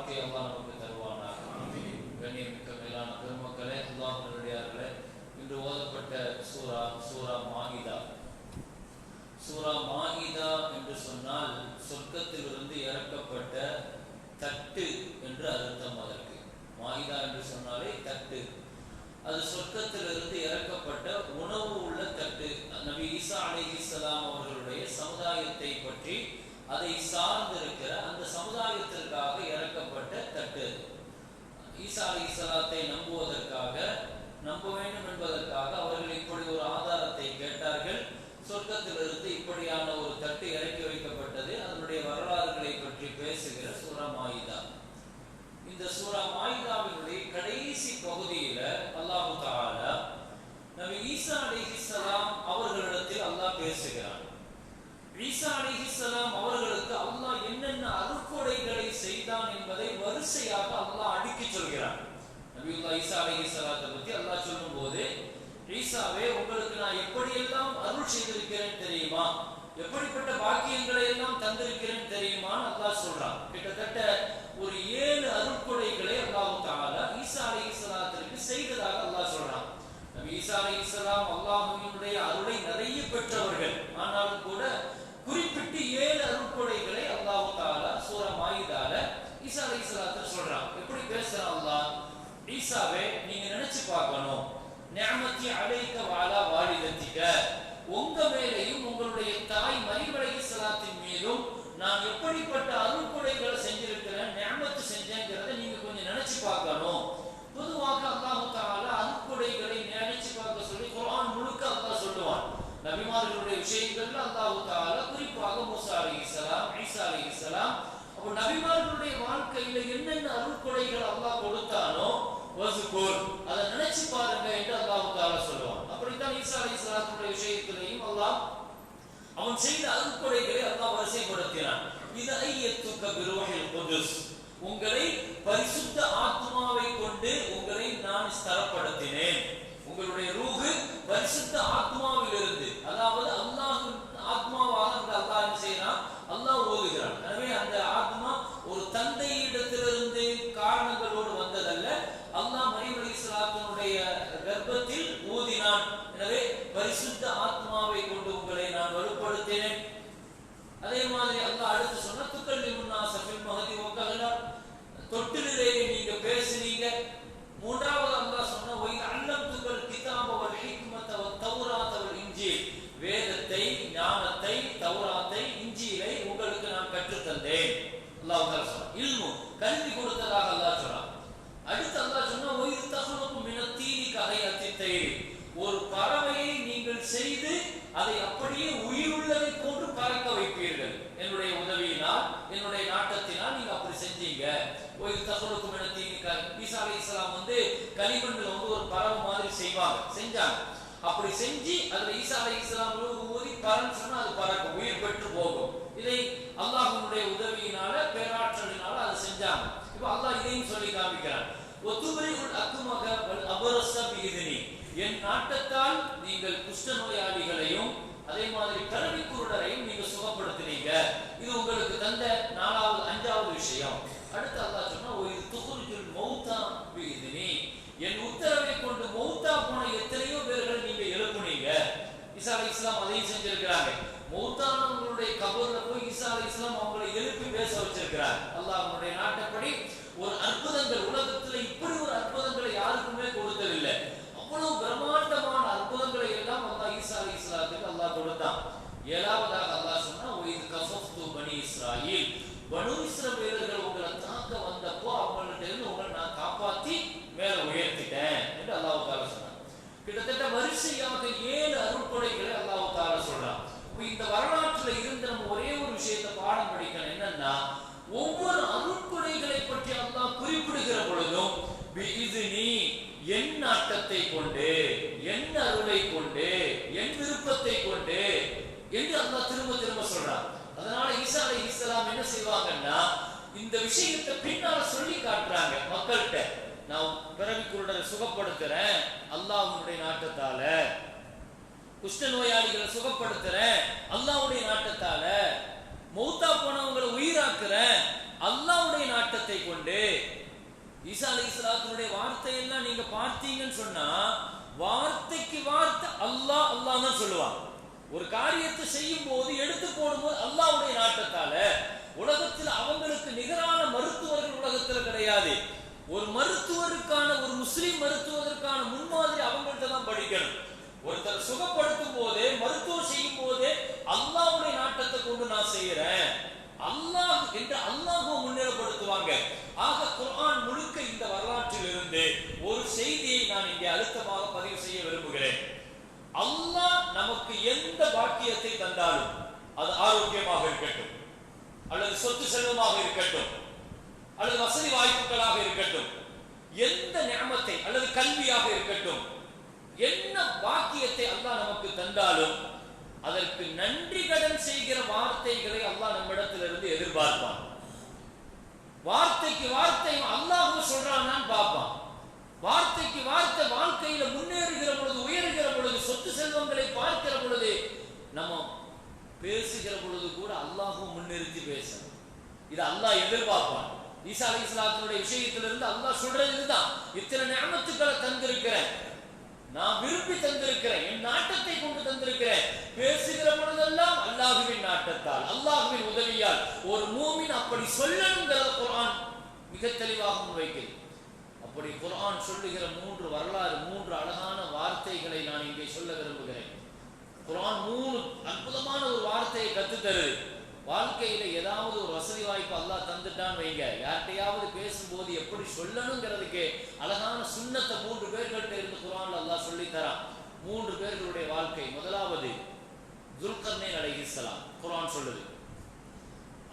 வாழ்க்கை அல்லா நமக்கு தருவானாக. கண்ணியமிக்க மேலான பெருமக்களே அல்லாஹ் இன்று ஓதப்பட்ட சூரா சூரா மாகிதா. சூரா மாகிதா என்று சொன்னால் சொர்க்கத்திலிருந்து இறக்கப்பட்ட தட்டு என்று அர்த்தம் அதற்கு. மாகிதா என்று சொன்னாலே தட்டு. அது சொர்க்கத்திலிருந்து இறக்கப்பட்ட உணவு உள்ள தட்டு. நபி ஈசா அலைஹிஸ்ஸலாம் அவர்களுடைய சமுதாயத்தை பற்றி அதை சார்ந்திருக்கிற அந்த சமுதாயத்திற்காக இறக்கப்பட்ட தட்டு. ஈசா அலைஹிஸ்ஸலாத்தை நம்புவதற்காக நம்ப வேண்டும் என்பதற்காக அவர்கள் இப்படி ஒரு ஆதாரத்தை கேட்டார்கள். சொர்க்கத்திலிருந்து இப்படியான ஒரு தட்டு இறக்கி வைக்கப்பட்டது அதனுடைய வரலாறுகளை பற்றி பேசுகிற சூரா மாயிதா இந்த சூரா மாயிதாவினுடைய கடைசி பகுதியில அல்லாஹு தஆலா நபி ஈசா அலைஹிஸ்ஸலாம் அவர்களிடத்தில் அல்லாஹ் பேசுகிறான் ஈசா அலைஹிஸ்ஸலாம் அவர்களுக்கு அல்லாஹ் என்னென்ன அருட்கொடைகளை செய்தான் என்பதை வரிசையாக அல்லாஹ் அடுக்கி சொல்கிறான் நபியுல்லா ஈசா அலைஹிஸ்ஸலாத்தை பத்தி அல்லாஹ் சொல்லும்போது ஈசாவே உங்களுக்கு நான் எப்படியெல்லாம் அருள் செய்திருக்கிறேன் தெரியுமா எப்படிப்பட்ட பாக்கியங்களை எல்லாம் தந்திருக்கிறேன் தெரியுமான்னு அல்லாஹ் சொல்றான் கிட்டத்தட்ட ஒரு ஏழு அருட்கொடைகளை அல்லாஹ் தஆலா ஈசா அலைஹிஸ்ஸலாத்திற்கு செய்ததாக அல்லாஹ் சொல்றான் நபி ஈசா அலைஹிஸ்ஸலாம் அல்லாஹ்வினுடைய அருளை நிறைய பெற்றவர்கள் ஆனாலும் கூட குறிப்பிட்டு ஏழு அருட்கொடைகளை அல்லாஹ் தஆலா சூரா மாயிதால ஈசா அலைஹிஸ்ஸலாத்து சொல்றான் எப்படி பேசுறான் அல்லாஹ் ஈசாவே நீங்க நினைச்சு நியமத்தி நிஅமத்தி அலைக்க வாலா வாலிதத்திக்க உங்க மேலையும் உங்களுடைய தாய் மரியம் சலாத்தின் மீதும் நான் எப்படிப்பட்ட அருள்கொடைகளை செஞ்சிருக்கிறேன் நியமத்து செஞ்சேங்கிறத நீங்க கொஞ்சம் நினைச்சு பார்க்கணும். பொதுவாக அல்லாஹ் தஆலா அருள்கொடைகளை நினைச்சு பார்க்க சொல்லி குரான் முழுக்க அல்லாஹ் சொல்லுவான். நபிமார்களுடைய விஷயங்கள்ல அல்லாஹ் தஆலா குறிப்பாக மூசா அலைஹிஸ்ஸலாம் ஈசா இஸ்லாம் அப்போ நபிமார்களுடைய வாழ்க்கையில என்னென்ன அருள்கொடைகள் அல்லாஹ் கொடுத்தானோ வசுகூர் அதை நினைச்சு பாருங்க என்று அல்லாஹ் தஆலா சொல்லுவான். அப்படித்தான் ஈசா அலி சலாத்துடைய விஷயத்திலையும் அல்லாஹ் அவன் செய்த அருக்குறைகளை அல்லாஹ் வரிசைப்படுத்தினான். இது ஐயத்துக்க பிரோஹில் குதுஸ் உங்களை பரிசுத்த ஆத்மாவை கொண்டு உங்களை நான் ஸ்தரப்படுத்தினேன் உங்களுடைய ரூஹு பரிசுத்த ஆத்மாவிலிருந்து அதாவது அல்லாஹ் ஆத்மாவாக அந்த அல்லாஹ் என்ன செய்யறான் அல்லாஹ் ஓதுகிறான் எனவே அந்த ஆத்மா ஒரு தந்தையிடத்திலிருந்து காரணங்களோடு வந்ததல்ல அல்லாஹ் மரியம் அலைஹிஸ்ஸலாத்தினுடைய கர்ப்பத்தில் ஊதினான் எனவே பரிசுத்த ஆத்மாவை கொண்டு உங்களை நான் வலுப்படுத்தினேன் அதே மாதிரி அல்லாஹ் அடுத்து சொன்ன துக்கல்லி முன்னா சஃபில் மகதி ஒக்கலா தொட்டிலே நீங்க பேசுனீங்க மூன்றாவது அல்லாஹ் சொன்ன ஒய் அல்லம் துக்கல் கிதாப வல் ஹிக்மத வ தௌராத் வல் இன்ஜீல் வேதத்தை ஞானத்தை தௌராத்தை இஞ்சிலை உங்களுக்கு நான் கற்றுத் தந்தேன் அல்லாஹ் தஆலா சொல்றான் இல்மு கல்வி கொடுத்ததாக அல்லாஹ் சொல்றான் அடுத்து அல்லாஹ் சொன்னா ஒய் தஹலுக்கு மின தீனி கஹையத்தை ஒரு பறவையை நீங்கள் செய்து அதை அப்படியே உயிருள்ளதை போன்று பறக்க வைப்பீர்கள் என்னுடைய உதவியினால் என்னுடைய நாட்டத்தினால் நீங்க அப்படி செஞ்சீங்க ஒரு தகவலுக்கும் என தீனிக்கா ஈசா அலி இஸ்லாம் வந்து களிமண்ணில் வந்து ஒரு பறவை மாதிரி செய்வாங்க செஞ்சாங்க அப்படி செஞ்சு அதுல ஈசா அலி இஸ்லாம் ஊதி பறன்னு சொன்னா அது பறக்கும் உயிர் பெற்று போகும். இதை அல்லாஹனுடைய உதவியினால பேராற்றலினால அதை செஞ்சாங்க. இப்ப அல்லாஹ் இதையும் சொல்லி காமிக்கிறான். ஒத்துபரிகுள் அக்குமக அபரச பிகிதினி என் நாட்டத்தால் நீங்கள் குஷ்ட நோயாளிகளையும் அதே மாதிரி கல்வி குருடரையும் நீங்க சுகப்படுத்தினீங்க. இது உங்களுக்கு தந்த நாலாவது அஞ்சாவது விஷயம். அடுத்து அல்லாஹ் சொன்னா ஒரு துகுரிஜுல் மௌத்தா பிஇذنி என் உத்தரவை கொண்டு மௌத்தா போன எத்தனையோ பேர்கள் நீங்க எழுப்புனீங்க ஈசா அலைஹிஸ் இஸ்லாம் அதையும் செஞ்சிருக்கிறாங்க. மௌத்தானவங்களுடைய கபர்ல போய் ஈசா அலைஹிஸ் இஸ்லாம் அவங்களை எழுப்பி பேச வச்சிருக்கிறார். அல்லாஹ் அவனுடைய நாட்டப்படி ஒரு அற்புதங்கள் உலகத்துல இப்படி ஒரு அற்புதங்களை யாருக்குமே கொடுத்ததில்லை அவ்வளவு பிரம்மாண்டமான அற்புதங்களை எல்லாம் அல்லாஹ் ஈசா அலி இஸ்லாத்துக்கு அல்லாஹ் கொடுத்தான். ஏழாவதாக அல்லாஹ் சொன்னா இது கஃபஃப்து பனி இஸ்ராயில். பனு இஸ்ரவேலர்கள் என்னன்னா ஒவ்வொரு அருட்கொடைகளை பற்றி அல்லாஹ் குறிப்பிடுகிற பொழுதும் என் நாட்டத்தை கொண்டு என் அருளை கொண்டு என் விருப்பத்தை கொண்டு என்று அல்லாஹ் திரும்ப திரும்ப சொல்றான். அதனால ஈசா அலை இஸ்லாம் என்ன செய்வாங்கன்னா இந்த விஷயத்தை பின்னால சொல்லி காட்டுறாங்க மக்கள்கிட்ட. நான் பிறவி குருடரை சுகப்படுத்துறேன் அல்லாஹ்வுடைய நாட்டத்தால. குஷ்ட நோயாளிகளை சுகப்படுத்துறேன் அல்லாஹ்வுடைய நாட்டத்தால. மௌத்தா போனவங்களை உயிராக்குறேன் அல்லாஹ்வுடைய நாட்டத்தை கொண்டு ஈசா அலி இஸ்லாத்தினுடைய வார்த்தையெல்லாம் நீங்க பார்த்தீங்கன்னு சொன்னா வார்த்தைக்கு வார்த்தை அல்லாஹ் அல்லாஹ் தான் சொல்லுவாங்க. ஒரு காரியத்தை செய்யும் போது எடுத்து போடும்போது அல்லாவுடைய நாட்டம் உலகத்தில் அவங்களுக்கு நிகரான மருத்துவர்கள் உலகத்தில் கிடையாது ஒரு மருத்துவருக்கான ஒரு முஸ்லிம் மருத்துவருக்கான முன்மாதிரி அவங்கள்ட்ட தான் படிக்கணும் ஒருத்தர் சுகப்படுத்தும் போதே மருத்துவம் செய்யும் போதே அல்லாஹ்வுடைய நாட்டத்தை கொண்டு நான் செய்யறேன் அல்லாஹ் என்று அல்லாஹ்வை முன்னிலைப்படுத்துவாங்க ஆக குர்ஆன் முழுக்க இந்த வரலாற்றில் இருந்து ஒரு செய்தியை நான் இங்கே அழுத்தமாக பதிவு செய்ய விரும்புகிறேன் அல்லாஹ் நமக்கு எந்த பாக்கியத்தை தந்தாலும் அது ஆரோக்கியமாக இருக்கட்டும் அல்லது சொத்து செல்வமாக இருக்கட்டும். அல்லது வசதி வாய்ப்புகளாக இருக்கட்டும். எந்த ஞாபத்தை அல்லது கல்வியாக இருக்கட்டும். என்ன பாக்கியத்தை அல்லாஹ் நமக்கு தந்தாலும் அதற்கு நன்றி கடன் செய்கிற வார்த்தைகளை அல்லாஹ் நம்மிடத்திலிருந்து எதிர்பார்ப்பான். வார்த்தைக்கு வார்த்தை அல்லாஹ் சொல்றான்னு பார்ப்பான். வார்த்தைக்கு வார்த்தை வாழ்க்கையில முன்னேறுகிற பொழுது உயர்கிற பொழுது சொத்து செல்வங்களை பார்க்கிற பொழுது நம்ம பேசுகிற பொழுது கூட அல்லாஹும் முன்னிறுத்தி பேசணும். இது அல்லாஹ் எதிர்பார்ப்பான். ஈசா அலி இஸ்லாத்தினுடைய விஷயத்திலிருந்து அல்லாஹ் சொல்றது இதுதான் இத்தனை ஞாபகத்துக்களை தந்திருக்கிறேன். நான் விரும்பி தந்திருக்கிறேன். என் நாட்டத்தை கொண்டு தந்திருக்கிறேன். பேசுகிற பொழுதெல்லாம் அல்லாஹுவின் நாட்டத்தால் அல்லாஹுவின் உதவியால் ஒரு மூமின் அப்படி சொல்லணுங்கிறத குரான் மிக தெளிவாக முன்வைக்கிறது. அப்படி குர்ஆன் சொல்லுகிற மூன்று வரலாறு மூன்று அழகான வார்த்தைகளை நான் இங்கே சொல்ல விரும்புகிறேன். குரான் மூணு அற்புதமான ஒரு வார்த்தையை கற்றுத் தருது வாழ்க்கையில ஏதாவது ஒரு வசதி வாய்ப்பு அல்லாஹ் தந்துட்டான் வைங்க. யார்கிட்டயாவது பேசும்போது எப்படி சொல்லணுங்கிறதுக்கு அழகான சுண்ணத்தை மூன்று பேர்கள்ட்ட இருந்து குரான் அல்லாஹ் சொல்லி தரான் மூன்று பேர்களுடைய வாழ்க்கை. முதலாவது துல்கர்னேன் அலைஹிஸ்ஸலாம் குரான் சொல்லுது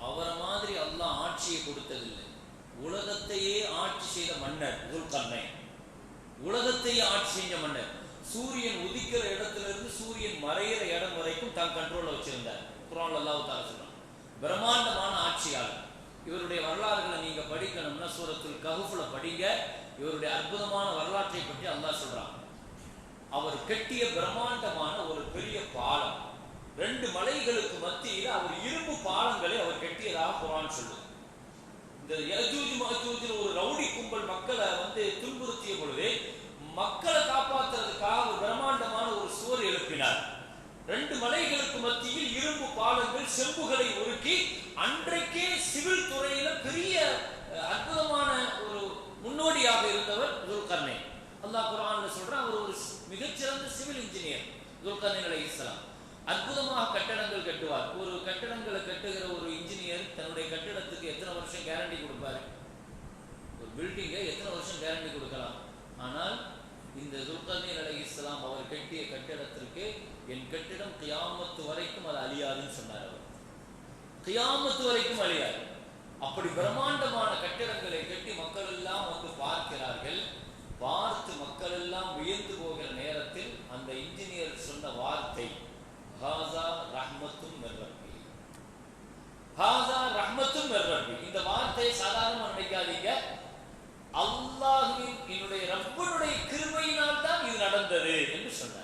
அவரை மாதிரி அல்லாஹ் ஆட்சியை கொடுத்ததில்லை. உலகத்தையே ஆட்சி செய்த மன்னர் துல்கர்னேன் உலகத்தையே ஆட்சி செஞ்ச மன்னர். சூரியன் உதிக்கிற இடத்துல இருந்து சூரியன் மறையிற இடம் வரைக்கும் தான் கண்ட்ரோல்ல வச்சிருந்தார். குரான் அல்லாஹ் தால சொல்றான். பிரம்மாண்டமான ஆட்சியாளர். இவருடைய வரலாறுகளை நீங்க படிக்கணும்னா சூரத்தில் கஹுஃபுல படிங்க. இவருடைய அற்புதமான வரலாற்றை பற்றி அல்லாஹ் சொல்றான். அவர் கட்டிய பிரம்மாண்டமான ஒரு பெரிய பாலம். ரெண்டு மலைகளுக்கு மத்தியில் அவர் இரும்பு பாலங்களை அவர் கட்டியதாக குரான் சொல்லுது. இந்த யஜூஜ் மகஜூஜில் ஒரு ரவுடி கும்பல் மக்களை வந்து துன்புறுத்திய பொழுது மக்களை காப்பாற்றுறதுக்காக ஒரு பிரம்மாண்டமான ஒரு சுவர் எழுப்பினார். ரெண்டு மலைகளுக்கு மத்தியில் இரும்பு பாலங்கள் செம்புகளை உருக்கி அன்றைக்கே சிவில் துறையில பெரிய அற்புதமான ஒரு முன்னோடியாக இருந்தவர் துல்கர்ணே. அல்லாஹ் குரான் சொல்றான் அவர் ஒரு மிகச்சிறந்த சிவில் இன்ஜினியர் துல்கர்ணே அலை இஸ்லாம் அற்புதமாக கட்டடங்கள் கட்டுவார். ஒரு கட்டடங்களை கட்டுகிற ஒரு இன்ஜினியர் தன்னுடைய கட்டிடத்துக்கு எத்தனை வருஷம் கேரண்டி கொடுப்பாரு? ஒரு பில்டிங்கை எத்தனை வருஷம் கேரண்டி கொடுக்கலாம்? ஆனால் இந்த துல்கர்னீர் அலை இஸ்லாம் அவர் கட்டிய கட்டிடத்திற்கு என் கட்டிடம் கியாமத்து வரைக்கும் அது அழியாதுன்னு சொன்னார் அவர். கியாமத்து வரைக்கும் அழியாது. அப்படி பிரம்மாண்டமான கட்டிடங்களை கட்டி மக்கள் எல்லாம் வந்து பார்க்கிறார்கள். பார்த்து மக்கள் எல்லாம் உயர்ந்து போகிற நேரத்தில் அந்த இன்ஜினியர் சொன்ன வார்த்தை ஹாசா ரஹ்மத்தும் மெர்ரபி ஹாசா ரஹ்மத்தும் மெர்ரபி இந்த வார்த்தையை சாதாரணமாக நினைக்காதீங்க. அல்லாஹுவின் என்னுடைய ரப்பனுடைய கிருமையினால் தான் இது நடந்தது என்று சொன்னார்.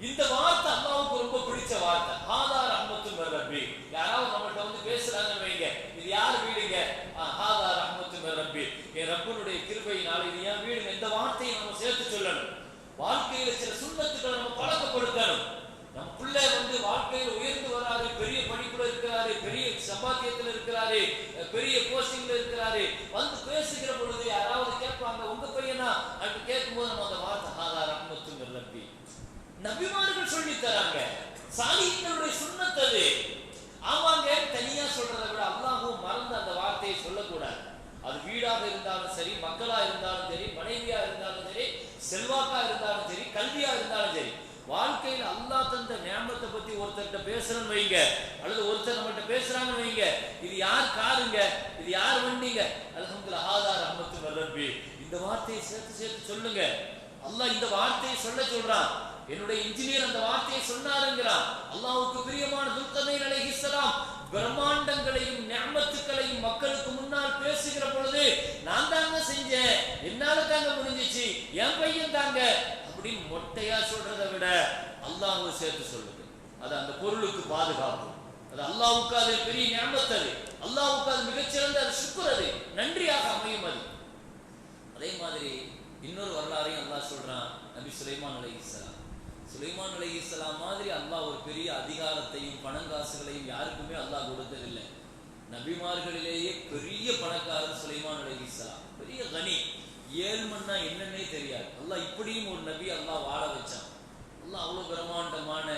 இந்த வார்த்தை அல்லாவுக்கு ரொம்ப பிடிச்ச வார்த்தை. ஹாதா ரஹ்மத்து ரப்பி. யாராவது நம்மள்ட்ட வந்து பேசுறாங்க வைங்க. இது யார் வீடுங்க? ஆ, ஹாதா ரஹ்மத்து ரப்பி. என் ரப்பனுடைய கிருபையினால் இது ஏன் வீடுங்க. இந்த வார்த்தையை நம்ம சேர்த்து சொல்லணும். வாழ்க்கையில சில சுண்ணத்துக்களை நம்ம பழக்கப்படுத்தணும் நம்ம பிள்ளை வந்து வாழ்க்கையில உயர்ந்து வராரு பெரிய படிப்புல இருக்கிறாரு பெரிய சம்பாத்தியத்துல இருக்கிறாரு அஹ் பெரிய போஸ்டிங்ல இருக்கிறாரு. வந்து பேசுகிற பொழுது யாராவது கேட்பாங்க உங்க பையனா? அப்படி கேட்கும்போது நம்ம அந்த வார்த்தை ஆதாரம் ரஹ்மத்துங்கிற நம்பி நபிமார்கள் சொல்லி தராங்க. சாலிகளுடைய சுண்ணத்தது ஆமாங்க தனியா சொல்றதை விட அல்லாஹும் மறந்து அந்த வார்த்தையை சொல்லக்கூடாது. அது வீடாக இருந்தாலும் சரி மக்களா இருந்தாலும் சரி மனைவியா இருந்தாலும் சரி செல்வாக்கா இருந்தாலும் சரி கல்வியா இருந்தாலும் சரி. வாழ்க்கையில் அல்லாஹ் தந்த நியாமத்தை பத்தி ஒருத்தர்கிட்ட பேசுறேன்னு வைங்க. அல்லது ஒருத்தர் நம்மகிட்ட பேசுறாங்கன்னு வைங்க. இது யார் காருங்க? இது யார் வண்டிங்க? அல்ஹம்துலில்லாஹ் ஆதார் அமத்து ரப்பி. இந்த வார்த்தையை சேர்த்து சேர்த்து சொல்லுங்க. அல்லாஹ் இந்த வார்த்தையை சொல்ல சொல்றான். என்னுடைய இன்ஜினியர் அந்த வார்த்தையை சொன்னாருங்கிறான். அல்லாவுக்கு பிரியமான துல்கர்னைன் அலைஹிஸ்ஸலாம் பிரம்மாண்டங்களையும் ஞாபத்துக்களையும் மக்களுக்கு முன்னால் பேசுகிற பொழுது நான் தாங்க செஞ்சேன். என்னால தாங்க முடிஞ்சிச்சு. என் பையன் தாங்க. மொட்டையா சொல்றதை விட அல்லாஹ் சேர்த்து சொல்லுது. அது அந்த பொருளுக்கு பாதுகாப்பு. அது அல்லாவுக்கு அது பெரிய ஞாபகத்தது அது. அல்லாஹ்வுக்கு அது மிகச்சிறந்த அது சுக்குர் அது. நன்றியாக அமையும் அது. அதே மாதிரி இன்னொரு வரலாறையும் அல்லாஹ் சொல்றான் நபி சுலைமான் அலைஹிஸ்ஸலாம் சுலைமான் அலைஹிஸ்ஸலாம் மாதிரி அல்லாஹ் ஒரு பெரிய அதிகாரத்தையும் பணங்காசுகளையும் யாருக்குமே அல்லாஹ் கொடுத்ததில்லை. நபிமார்களிலேயே பெரிய பணக்காரர் சுலைமான் அலைஹிஸ்ஸலாம் பெரிய கனி. ஏழ்மன்னா என்னன்னே தெரியாது. அல்லாஹ் இப்படியும் ஒரு நபி அல்லாஹ் வாழ வச்சான். அல்லாஹ் அவ்வளவு பிரம்மாண்டமான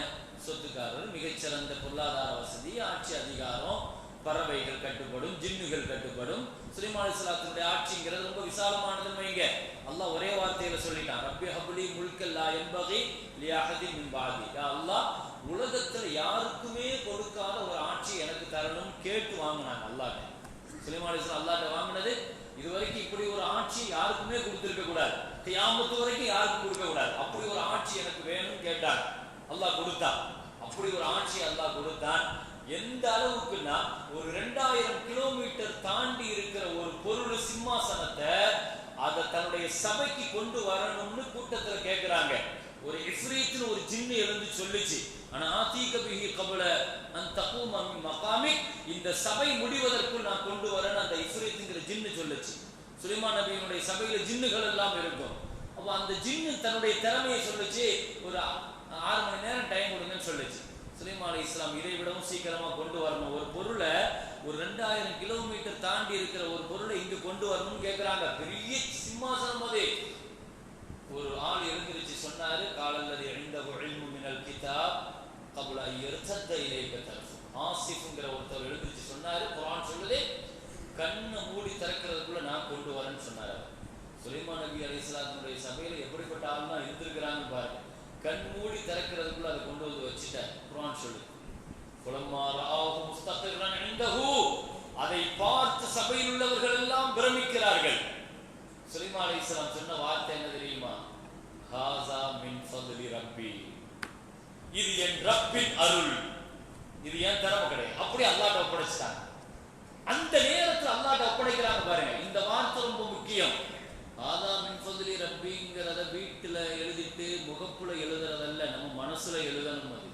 சொத்துக்காரர் மிகச்சிறந்த பொருளாதார வசதி ஆட்சி அதிகாரம் பறவைகள் கட்டுப்படும் ஜின்னுகள் கட்டுப்படும். சுலைமான் இஸ்லாத்தினுடைய ஆட்சிங்கிறது ரொம்ப விசாலமானதுன்னு வைங்க. அல்லாஹ் ஒரே வார்த்தையில சொல்லிட்டான் ரப்பி ஹபுலி முல்கல்லா என்பதை லியாஹதி மின் பாதி. அல்லாஹ் உலகத்துல யாருக்குமே கொடுக்காத ஒரு ஆட்சி எனக்கு தரணும் கேட்டு வாங்கினாங்க அல்லாஹ் சுலைமான் இஸ்லாம் அல்லாட்ட வாங்கினது. இது வரைக்கும் இப்படி ஒரு ஆட்சி யாருக்குமே கொடுத்திருக்க கூடாது. கியாமத்து வரைக்கும் யாருக்கும் கொடுக்க கூடாது. அப்படி ஒரு ஆட்சி எனக்கு வேணும்னு கேட்டார் அல்லாஹ் கொடுத்தான். அப்படி ஒரு ஆட்சி அல்லாஹ் கொடுத்தான். எந்த அளவுக்குன்னா ஒரு ரெண்டாயிரம் கிலோமீட்டர் தாண்டி இருக்கிற ஒரு பொருள் சிம்மாசனத்தை அதை தன்னுடைய சபைக்கு கொண்டு வரணும்னு கூட்டத்துல கேட்கிறாங்க ஒரு இஃப்ரீத்னு ஒரு ஜின்னு எழுந்து சொல்லுச்சு ஆனா ஆத்தீக பிஹி கபல அந்த தகும மகாமி இந்த சபை முடிவதற்குள் நான் கொண்டு வரேன்னு அந்த இஃப்ரீத்ங்கிற ஜின்னு சொல்லுச்சு. சுலைமான் நபியினுடைய சபையில ஜின்னுகள் எல்லாம் இருக்கும். அப்போ அந்த ஜின்னு தன்னுடைய திறமையை சொல்லிச்சு ஒரு ஆறு மணி நேரம் டைம் கொடுங்கன்னு சொல்லுச்சு. சுலைமான் அலி இஸ்லாம் இதை விடவும் சீக்கிரமா கொண்டு வரணும். ஒரு பொருளை ஒரு ரெண்டாயிரம் கிலோமீட்டர் தாண்டி இருக்கிற ஒரு பொருளை இங்கு கொண்டு வரணும்னு கேட்கிறாங்க பெரிய சிம்மாசனம் அது. ஒரு ஆள் எழுந்திருச்சு சொன்னாரு காலல்லது எழுந்த இல்மு மினல் கிதாப் கபுல எர்த்தத்த இலைக்க தரஃபு ஆசிஃப்ங்கிற ஒருத்தர் எழுந்திருச்சு சொன்னாரு குரான் சொல்லுது கண்ணை மூடி திறக்கிறதுக்குள்ள நான் கொண்டு வரேன்னு சொன்னார் அவர். சுலைமான் நபி இஸ்லாத்தினுடைய சபையில் எப்படிப்பட்ட ஆள்லாம் இருந்திருக்கிறாங்கன்னு பாருங்க. கண் மூடி திறக்கிறதுக்குள்ள அதை கொண்டு வந்து வச்சுட்டார். குரான் சொல்லு. குலம்மா ரஆஹு அதை பார்த்து சபையில் உள்ளவர்கள் எல்லாம் பிரமிக்கிறார்கள். சுலைமா அலி இஸ்லாம் சொன்ன வார்த்தை என்ன தெரியுமா? ஹாசா மின் ஃபதுலி ரப்பி. இது என் ரப்பின் அருள். இது என் திறமை கிடையாது அப்படி அல்லாட்ட ஒப்படைச்சிட்டாங்க. அந்த நேரத்தில் அல்லாட்ட ஒப்படைக்கிறாங்க பாருங்க. இந்த வார்த்தை ரொம்ப முக்கியம். ஆதா மின் ஃபதுலி ரப்பிங்கிறத வீட்டில் எழுதிட்டு முகப்புல எழுதுறதல்ல. நம்ம மனசுல எழுதணும் அது.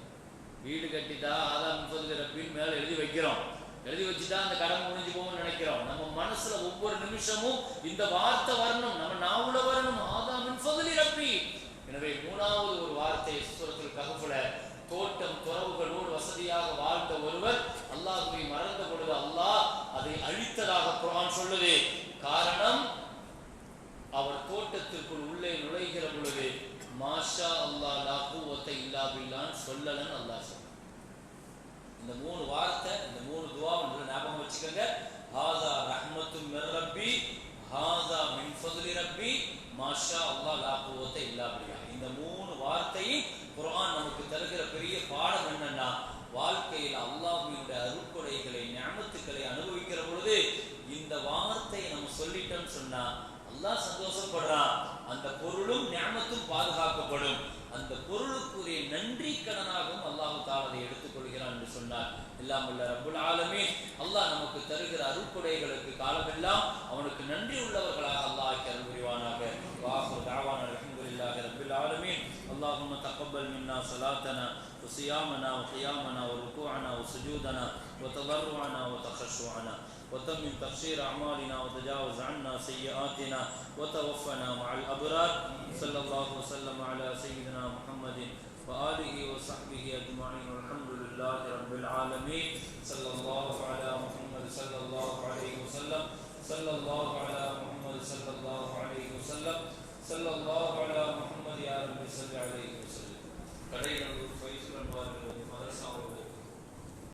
வீடு கட்டிட்டா ஆதா மின் ஃபதுலி ரப்பின்னு மேலே எழுதி வைக்கிறோம். எழுதி வச்சுட்டா அந்த கடன் முடிஞ்சு போகும் நினைக்கிறோம். நம்ம மனசுல ஒவ்வொரு நிமிஷமும் இந்த வார்த்தை வரணும். நம்ம நாவுல வரணும். ஆதாமின் மின் ரப்பி. எனவே மூணாவது ஒரு வார்த்தை சுரத்தில் கஹஃப்ல தோட்டம் துறவுகளோடு வசதியாக வாழ்ந்த ஒருவர் ஞாபகத்துக்களை அனுபவிக்கிற பொழுது இந்த வார்த்தையை நம்ம சொல்லிட்டோம்னு சொன்னா அல்லாஹ் சந்தோஷப்படுறான் அந்த பொருளும் ஞாபகத்தும் பாதுகாக்கப்படும். அந்த பொருளுக்குரிய நன்றி கடனாகவும் அல்லாஹ் தாலா எடுத்துக் எடுத்துக்கொள்கிறான் என்று சொன்னார். எல்லாம் உள்ள ரப்புல் அல்லாஹ் நமக்கு தருகிற அருட்கொடைகளுக்கு காலமெல்லாம் அவனுக்கு நன்றி உள்ளவர்களாக அல்லாஹ் அருள் புரிவானாக. وآخر دعوانا الحمد لله رب العالمين. اللهم تقبل منا صلاتنا وصيامنا وقيامنا وركوعنا وسجودنا وتضرعنا وتخشعنا وتمم تقصير أعمالنا وتجاوز عنا سيئاتنا وتوفنا مع الأبرار. صلى الله وسلم على سيدنا محمد وآله وصحبه أجمعين. والحمد لله رب العالمين. صلى الله على محمد صلى الله عليه وسلم. صلى الله على محمد صلى الله عليه وسلم. சல்லாஹ் அலா முகமது யாரும் கடைகளூர் பயிற்சி மதரசாவோடு